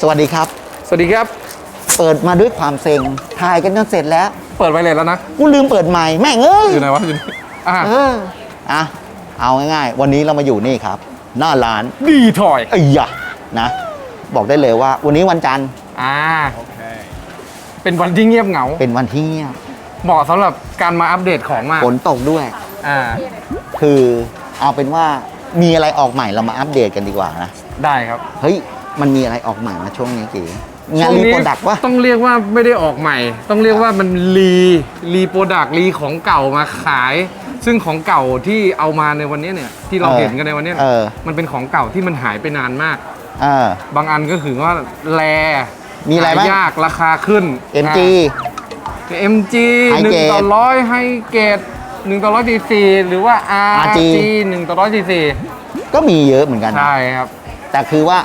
สวัสดีครับ สวัสดีครับ เปิดมาด้วยความเซ็งถ่ายกันจนเสร็จแล้ว เปิดไวเลยแล้วนะ กูลืมเปิดใหม่แม่งเอ้ยอยู่ไหนวะอยู่นี่อ่าเอออะเอาง่ายๆ วันนี้เรามาอยู่นี่ครับ หน้าร้านดีถอย ไอ้ยะนะ บอกได้เลยว่า วันนี้วันจันทร์อ่า เป็นวันที่เงียบเหงา เป็นวันที่เงียบเหมาะสำหรับการมาอัปเดตของมากฝนตกด้วย อ่า คือเอาเป็นว่ามีอะไรออกใหม่เรามาอัปเดตกันดีกว่านะ ได้ครับ เฮ้ย มันมีอะไรออกใหม่มาช่วงนี้กี่งานช่วรีนี้โปรดักวะ ต้องเรียกว่าไม่ได้ออกใหม่ ต้องเรียกว่ามันรีรีโปรดักรีของเก่ามาขาย ซึ่งของเก่าที่เอามาในวันนี้เนี่ยที่เราเออเห็นกันในวันนี้เออ มันเป็นของเก่าที่มันหายไปนานมาก เออ บางอันก็คือว่าแลมีอะไรบ้าง หายากราคาขึ้น MG อ่า MG ไฮหนึ่เกงรดต่อร้อยไฮเกรดหนึ่งต่อร้อยสี่สี่หรือว่า RG RG หนึ่งต่อร้อยสี่สี่ก็มีเยอะเหมือนกันนะใช่ครับ แต่คือว่า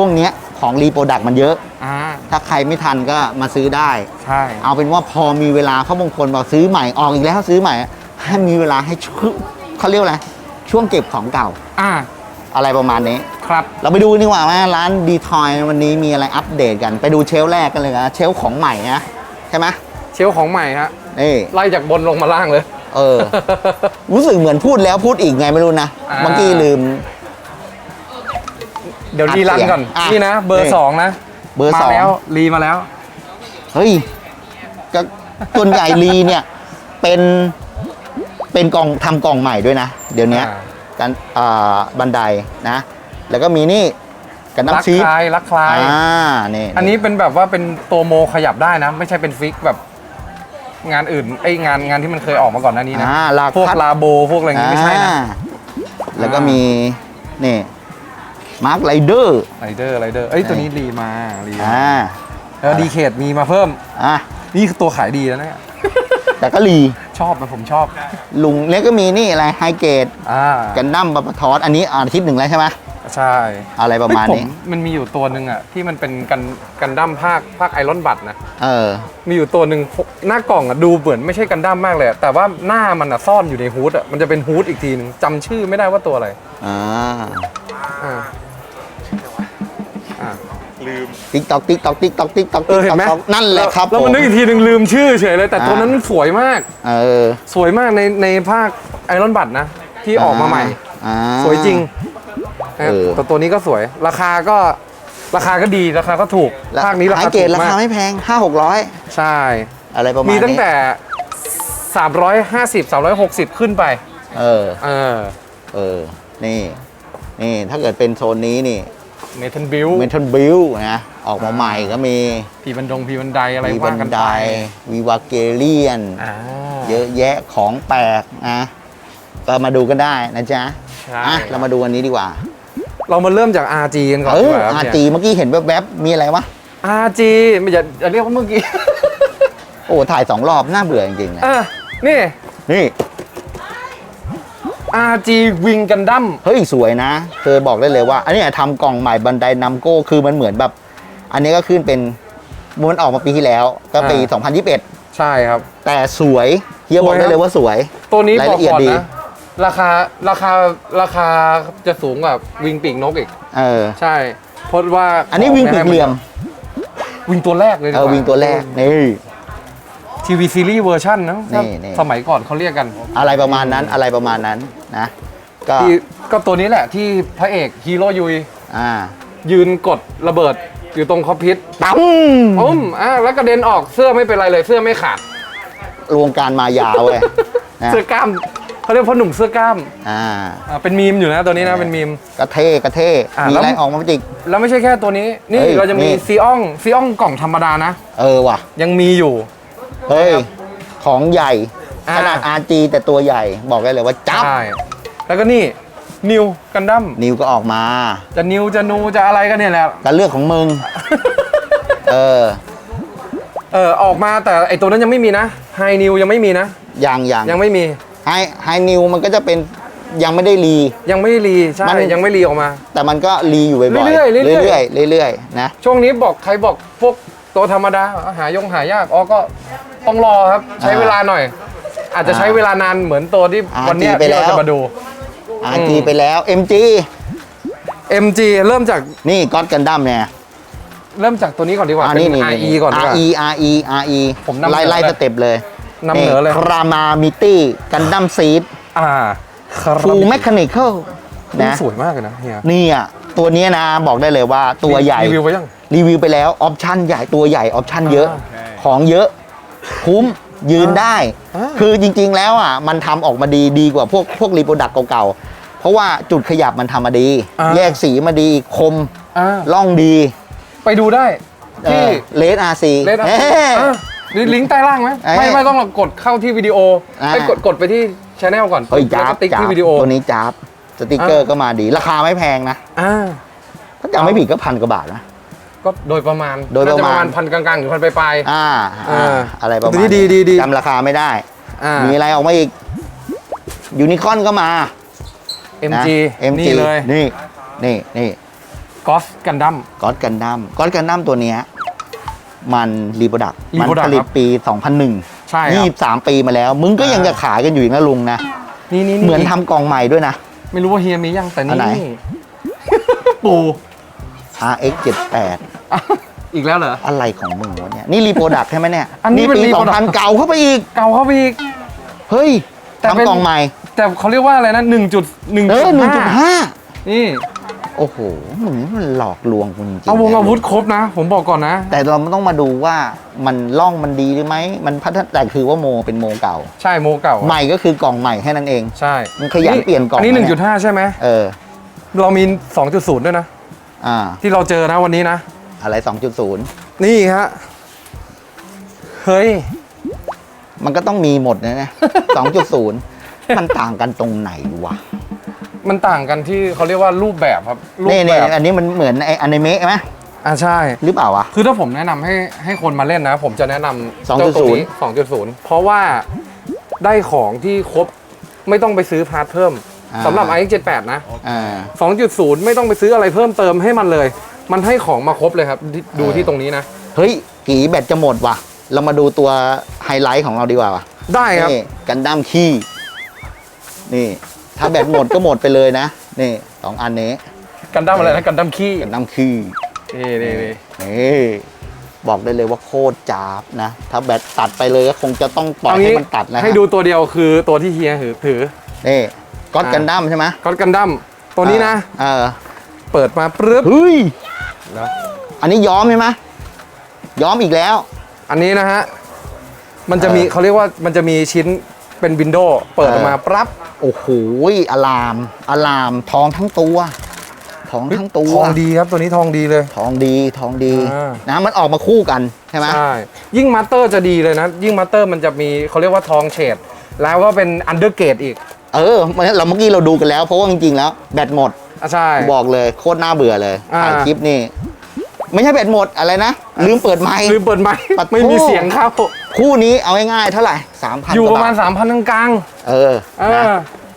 ช่วงเนี้ยของรีโปรดักมันเยอะ อ่าถ้าใครไม่ทันก็มาซื้อได้ ใช่ เอาเป็นว่าพอมีเวลาเขาบางคนบอกซื้อใหม่ออกอีกแล้วซื้อใหม่ ให้มีเวลาให้ช่วงเขาเรียกว่าอะไรช่วงเก็บของเก่า อ่าอะไรประมาณนี้ ครับ เราไปดูดีกว่าว่าร้านดีทอยวันนี้มีอะไรอัปเดตกัน ไปดูเชลฟ์แรกกันเลยนะเชลฟ์ของใหม่นะใช่ไหมเชลฟ์ของใหม่ฮะนี่ไล่จากบนลงมาล่างเลย เออ รู้สึกเหมือนพูดแล้วพูดอีกไงไม่รู้นะอ่าเมื่อกี้ลืม เดี๋ยวรีรันก่อนอะนี่นะ เบอนี่ ร์สองนะเบอร์มาสองแล้วรีมาแล้ว เฮ้ยก็ส่วนใหญ่ลีเนี่ยเป็นเป็นกล่องทำกล่องใหม่ด้วยนะ เดี๋ยวนี้อ่ากันอ่าบันไดนะ แล้วก็มีนี่กันรักน้ำชีสคลายรักคลาย อ่านี่อันนี้เป็นแบบว่าเป็นตัวโมขยับได้นะ ไม่ใช่เป็นฟิกแบบ งานอื่นไองานงานที่มันเคยออกมาก่อนหน้านี้นะอ่าลากพวกพัดลาโบพวกอะไรอย่างงี้ไม่ใช่นะ อ่าแล้วก็มีนี่ มาร์คไรเดอร์ไรเดอร์ไรเดอร์เอ้ยตัวนี้รีมารีมาอ่าแล้วดีเคทมีมาเพิ่มอะนี่คือตัวขายดีแล้วเนี่ยแต่ก็ลีชอบนะผมชอบ ลุงเล็กก็มีนี่อะไรไฮเกตอ่ากันดั้มบัปทอสอันนี้อาทิตย์หนึ่งแล้วใช่ไหมใช่ อะไรประมาณเฮ้ยนี้ผมันมีอยู่ตัวหนึ่งอะที่มันเป็นกันกันดั้มภาคภาคไอรอนบัตนะเออ มีอยู่ตัวหนึ่งหน้ากล่องอะดูเหมือนไม่ใช่กันดั้มมากเลยอะแต่ว่าหน้ามันอะซ่อนอยู่ในฮูดอะมันจะเป็นฮูดอีกทีนึงจำชื่อไม่ได้ว่าตัวอะไรอ่าอ่าอ่า ติ๊กตอกติ๊กตอกติ๊กตอกติ๊กตอกเออเห็นไหมนั่นแหละครับแล้วมันผมนึกอีกทีหนึ่งลืมชื่อเฉยเลย แต่ตัวอ่านั้นสวยมาก เออสวยมากในในภาคไอรอนบัตนะ ที่ออกมาใหม่ อ่า สวยจริงนะครับเออ แต่ตัวนี้ก็สวย ราคาก็ราคาก็ดีราคาก็ถูกแล้วภาคนี้ราไฮคาเกถูตกราคามากไม่แพงห้าหกร้อยใช่ อะไรประมาณมีนี้ตั้งแต่ 350 360 ขึ้นไป เออ เออ เออ นี่ นี่ ถ้าเกิดเป็นโซนนี้นี่ เมทัลบิลเมทัลบิลนะออกมาใหม่ก็มีพีบันดงพีบันไดอะไรมีบัว่านกันไดไปวีวาเกเลียนอ่าเยอะแยะของแปลกนะก็มาดูกันได้นะจ๊ะใช่อะเรามาดูอันนี้ดีกว่า เรามาเริ่มจาก RG กันก่อนเอดีอกว่าครับอาเนี่ยจีเมื่อกี้เห็นแวบๆมีอะไรวะ RG ไม่อย่าอย่าเรียกว่าเมื่อกี้ โอ้ถ่ายสองรอบน่าเบื่อจริงๆนะอะนี่นี่ RG วิงกันดั้มเฮ้ย สวยนะเคยบอกได้เลยว่า อันนี้ทำกล่องใหม่บันไดนัมโก้คือมันเหมือนแบบ อันนี้ก็ขึ้นเป็นมันออกมาปีที่แล้ว ก็ปี 2021 ใช่ครับ แต่สวยเฮียบอกได้เลยว่าสวย ตัวนี้รายบอละกเอียดก่อนดีนะราคาราคาราคาจะสูงกว่าวิงปีกนกอีก เออ ใช่เพราะว่า อันนี้วิ่งปีกเหลี่ยม วิงตัวแรกเลยดีเอกอว่าวิ่งตัวแรกนี่ ทีวีซีรีส์เวอร์ชันนะนี่นี่ สมัยก่อนเขาเรียกกันอะไรประมาณนั้นอะไรประมาณนั้นนะ ก็ที่ก็ตัวนี้แหละที่พระเอกฮีโร่ยุย อ่ายืนกดระเบิดอยู่ตรงคอปพิษปั๊มปุ้มอะแล้วกระเด็นออกเสื้อไม่เป็นไรเลยเสื้อไม่ขาดวงการมายาวเว้ยนะเสื้อกล้ามเขาเรียกพ่อหนุ่มเสื้อกล้ามอ่า อะเป็นมีมอยู่นะตัวนี้นะเป็นมีม กระเท่กระเท่อะมีแล้ว อะไรออกมาจิก แล้วไม่ใช่แค่ตัวนี้ นี่เฮ้ยเราจะมีนี่ ซีอองซีอองกล่องธรรมดานะ เออว่ะ ยังมีอยู่ เฮ้ย ของใหญ่อ่า ขนาด RG แต่ตัวใหญ่บอกได้เลยว่าจับ ใช่แล้วก็นี่นิวกันดั้มนิวก็ออกมาจะนิวจะนูจะอะไรกันเนี่ยแหละ การเลือกของมึง เออเออออกมาแต่ไอตัวนั้นยังไม่มีนะไฮนิวยังไม่มีนะ อย่างอย่างยังไม่มี ไฮไฮนิวมันก็จะเป็น ยังไม่ได้รี ยังไม่รีใช่มัน ยังไม่รีออกมา แต่มันก็รีอยู่บ่อยๆเรื่อยๆเรื่อยๆเรื่อยๆ เรื่อยๆนะช่วงนี้บอกใครบอกพวกตัวธรรมดาหายงหายากอ๋อก็ต้องรอครับใช้เวลาหน่อย อาจจะใช้เวลานานเหมือนตัวที่อ่าวันเนี้ยจีไปที่เราแล้วจะมาดู RG ไปแล้ว MG MG เริ่มจากนี่ก็อดกันดั้มเนี่ยเริ่มจากตัวนี้ก่อนดีกว่าอ่าเป็ นี่นนี่ RE ก่อนดีกว่า RE RE RE ผมนำไล่เหนือไล่เลย สเต็ปเลยนำเหนือเลย ครามามิตี้กันดั้มซีดอ่า ฟูลแมค h านิคอลนะนะสวยมากเลยนะเฮียนี่อะตัวเนี้ยนะบอกได้เลยว่าตัวใหญ่รีวิวไปยังรีวิวไปแล้วออปชั่นใหญ่ตัวใหญ่ออปชั่นเยอะอ่าของเยอะคุ้มยืนได้อ่าคือจริงๆแล้วอะมันทำออกมาดีดีกว่าพวกพวกรีโปรดักเก่าๆ เพราะว่าจุดขยับมันทำมาดีอ่าแยกสีมาดีคมอ่าล่องดี ไปดูได้ที่เลสอาร์ซีเลนนี่ลิงก์ใต้ล่างไหมเอ้ยไม่ไม่ต้องหรอกกดเข้าที่วิดีโออ่าไปกดกดไปที่ ช anel ก่อนเฮ้ยแล้วจ้าก็บติ๊กจ้าที่บวิดีโอตัวนี้จ้าบสติกเกอร์ก็มาดี ราคาไม่แพงนะอ่าถ้าจำไม่ผิดก็พันกว่าบาทนะก็โดยประมาณโดยประมาณน่จพันกลางๆหรือพันปลายอ่าอ่าอ่าอะไรประมาณดีดีดีดีจำราคาไม่ได้ๆอ่ามีอะไรออกมาอีกยูนิคอนก็มา MG นะ MG นี่เลยนี่นี่นี่กอสกันดั้มกอดกันดั้มกอดกันดั้มตัวเนี้ยมันรีโปรดักมั Reproduct ผลิตครับปี 2001 ใช่ครับ23ปีมาแล้ว มึงก็ยังอ่าจะขายกันอยู่อีกนะลุงนะ นี่นี่เหมือนทำกล่องใหม่ด้วยนะ ไม่รู้ว่าเฮียมียังแต่อันไหน นี่ ปู RX 78อะอีกแล้วเหรอ อะไรของมึงวะเนี่ย นี่รีโปรดักใช่ไหมเนี่ยอันนี้เป็นปี reproduct 2000 เก่าเข้าไปอีก เก่าเข้าไปอีก เฮ้ยแต่เป็น ทำกล่องใหม่ แต่เขาเรียกว่าอะไรนะหนึ่งจุดหนึ่งเออ1.5นี่ โอ้โหมึงนี่มันหลอกลวงกูจริงๆเอาวงนะอาวุธครบนะ ผมบอกก่อนนะ แต่เราต้องมาดูว่ามันล่องมันดีหรือไหมมันพัฒนาแต่คือว่าโมเป็นโมเก่า ใช่โมเก่าใหม่ก็คือกล่องใหม่แค่นั้นเอง ใช่มันขยันเปลี่ยนกล่องอันนี้นะหนึ่งเนี่จุดยห้าใช่ไหม เออ เรามีสองจุดศูนย์ด้วยนะ อ่า ที่เราเจอนะวันนี้นะ อะไร 2.0 นี่ฮะ เฮ้ย มันก็ต้องมีหมดนะเนี่ย 2.0 มันต่างกันตรงไหนวะ มันต่างกันที่เขาเรียกว่ารูปแบบครับรูปนี่แบนี่บอันนี้มันเหมือนไออนิเมะไหมอ่าใช่ หรือเปล่าวะ คือถ้าผมแนะนำให้ให้คนมาเล่นนะ ผมจะแนะนำ2.0เจ้าตัวนี้2.0 เพราะว่าได้ของที่ครบไม่ต้องไปซื้อพาร์ทเพิ่มอ่า สำหรับ iX 78 นะ อ่า 2.0 ไม่ต้องไปซื้ออะไรเพิ่มเติมให้มันเลย มันให้ของมาครบเลยครับที่ดูเออที่ตรงนี้นะ เฮ้ยกี่แบตจะหมดวะเรามาดูตัวไฮไลท์ของเราดีกว่าวะได้ครับ นี่กันดั้มขี้ นี่ ถ้าแบตหมดก็หมดไปเลยนะ นี่สองอันนี้กันดั้มอะไรนะกันดั้มขี้กันดั้มขี้นี่นี่นี่นี่บอกได้เลยว่าโคตรจาบนะ ถ้าแบตตัดไปเลยก็คงจะต้องปล่อยเอาให้งี้มันตัดนะฮะให้ดูตัวเดียวคือตัวที่เฮียถือถือนี่ก็อดอ่ากันดั้มใช่ไหมก็กันดั้มตัวนี้นะเออเปิดมาปึ๊บเฮ้ยแล้วอันนี้ย้อมใช่ไหมย้อมอีกแล้ว อันนี้นะฮะมันจะมีเออเขาเรียกว่ามันจะมีชิ้นเป็นวินโดว์เปิดออกมาปั๊บ โอ้โหอลามอลามทองทั้งตัว ทองทั้งตัว ทองดีครับตัวนี้ทองดีเลย ทองดีทองดีอ่า นะมันออกมาคู่กันใช่ไหม ใช่ ยิ่งมาสเตอร์จะดีเลยนะ ยิ่งมาสเตอร์มันจะมีเขาเรียกว่าทองเฉด แล้วก็เป็นอันเดอร์เกรดอีกเออเราเมื่อกี้เราดูกันแล้ว เพราะว่าจริงๆแล้วแบตหมด อะใช่ บอกเลยโคตรน่าเบื่อเลยอ่า ถ่ายคลิปนี่ ไม่ใช่แบตหมดอะไรนะ ลืมเปิดไมค์ ลืมเปิดไมค์ปัดโทไม่มีเสียงเข้า คู่นี้เอาง่ายๆเท่าไหร่สามพันอยู่ประมาณ 3,000กลางเออๆเอนะอ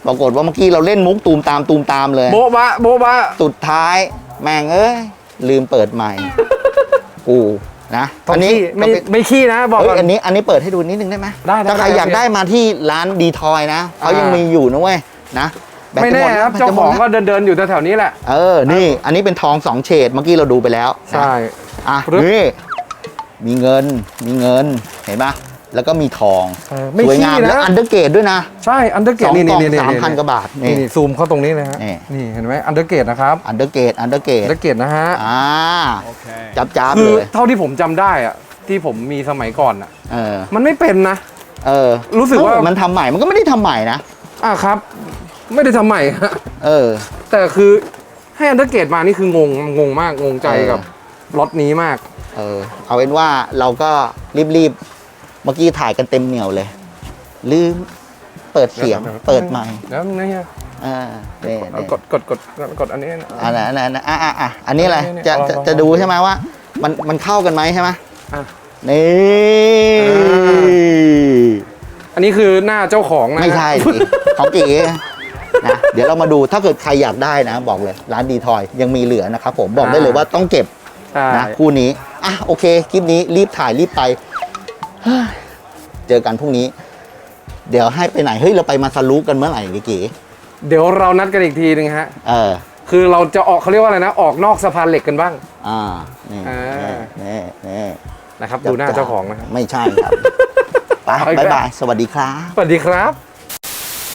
ปรากฏว่าเมื่อกี้เราเล่นมุกตูมตามตูมตามเลย โบ๊ะบะโบ๊ะบะสุดท้ายแม่งเอ้ย ลืมเปิดใหม่ กูนะอัอันนนี้นี้ไม่ก็เป็นไม่ขี้นะบอกเฮ้ก่ยอน อันนี้อันนี้เปิดให้ดูนิดนึงได้ไหมได้ได้ถ้าใครได้อยากโอเคได้มาที่ร้านดีทอยนะเขายังอ่ามี มีอยู่นะเว้ยนะแบตไม่จะแน่หดครับแบตเจ้าจะหขมอดงก็เดินเดินๆอยู่แถวๆนี้แหละ เออนี่ อันนี้เป็นทองสองเฉดเมื่อกี้เราดูไปแล้วนะใช่อะปึ๊บ นี่ มีเงิน มีเงิน เห็นปะแล้วก็มีทองเออไม่สวยขี้งามแล้วนะอันเดอร์เกตด้วยนะ ใช่อันเดอร์เกสตองนี่กล่นี่องนี่สามพันกว่าบาทนี่นี่นี่ซูมเข้าตรงนี้เลยฮะนี่ นี่เห็นไหมอันเดอร์เกตนะครับอันเดอร์เกตอันเดอร์เกอัตนเดอร์เกตนะฮะอ่าจับจับคืเลอยเท่าที่ผมจำได้อะที่ผมมีสมัยก่อนอะเออมันไม่เป็นนะ เออรู้สึกว่า เออมันทำใหม่มันก็ไม่ได้ทำใหม่นะอะครับ ไม่ได้ทำใหม่ฮะเออ แต่คือให้อันเดอร์เกตมานี่คืองงงงมากงงใจเออกับรถนี้มาก เออเอาเป็นว่าเราก็รีบๆเมื่อกี้ถ่ายกันเต็มเหนียวเลย ลืมเปิดเสียงเดี๋ยวเปิดใหม่แล้วนี่ฮะอ่านี่เอานี่กดกดกดกดอันนี้นะอันนั้นอันนั้นอะอะอะอันนี้อะไรนี่จะเอาจะลองจะลองดูใช่ไหมว่า มันมันเข้ากันไหมใช่ไหมอะนี่อันนี้คือหน้าเจ้าของนะไม่ใช่สิของเก๋นะเดี๋ยวเรามาดูถ้าเกิดใครอยากได้นะ บอกเลย ร้านดีทอยยังมีเหลือนะครับผมบอกได้เลยว่าต้องเก็บใช่นะคู่นี้ อะโอเคคลิปนี้รีบถ่ายรีบไปเฮ้ยเจอกันพรุ่งนี้ เดี๋ยวให้ไปไหนเฮ้ยเราไปมาซารุกันเมื่อไหร่ดิเก๋เดี๋ยวเรานัดกันอีกทีหนึงฮะเออคือเราจะออกเขาเรียกว่าอะไรนะออกนอกสะพานเหล็กกันบ้าง อ่านี่อ่า นี่นี่นะครับดูหน้าเจ้าของนะครับ ไม่ใช่ครับ ไปเอาอีกบ๊ายแล้วบาย สวัสดีครับ สวัสดีครับ